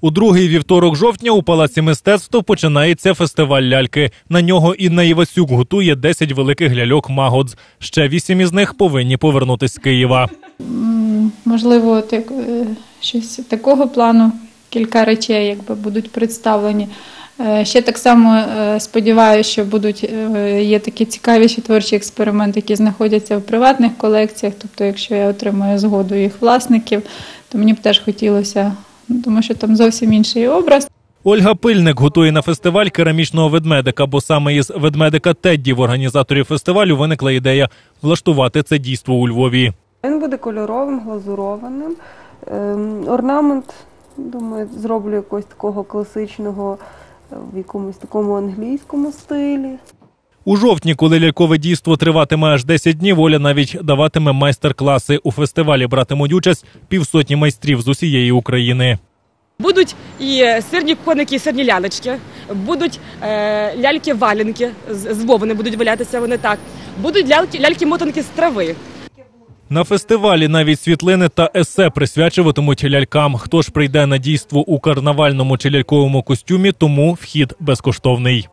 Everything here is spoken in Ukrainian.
У другий вівторок жовтня у палаці мистецтв починається фестиваль ляльки. На нього Інна Івасюк готує 10 великих ляльок Магодз. Ще вісім із них повинні повернутись з Києва. Можливо, от як, е, щось такого плану, кілька речей якби будуть представлені. Е, Ще так само е, сподіваюся, що будуть є такі цікавіші творчі експерименти, які знаходяться в приватних колекціях. Тобто, якщо я отримаю згоду їх власників, то мені б теж хотілося, тому що там зовсім інший образ. Ольга Пильник готує на фестиваль керамічного ведмедика, бо саме із ведмедика Тедді в організаторів фестивалю виникла ідея влаштувати це дійство у Львові. Він буде кольоровим, глазурованим. Ем, Орнамент, думаю, зроблю якогось такого класичного е, в якомусь такому англійському стилі. У жовтні, коли лялькове дійство триватиме аж 10 днів, Оля навіть даватиме майстер-класи. У фестивалі братимуть участь півсотні майстрів з усієї України. Будуть і сирні коники, і сирні лялечки, будуть е, ляльки-валенки, з, вовни будуть валятися вони так. Будуть ляльки, ляльки-мотанки з трави. На фестивалі навіть світлини та есе присвячуватимуть лялькам. Хто ж прийде на дійство у карнавальному чи ляльковому костюмі, тому вхід безкоштовний.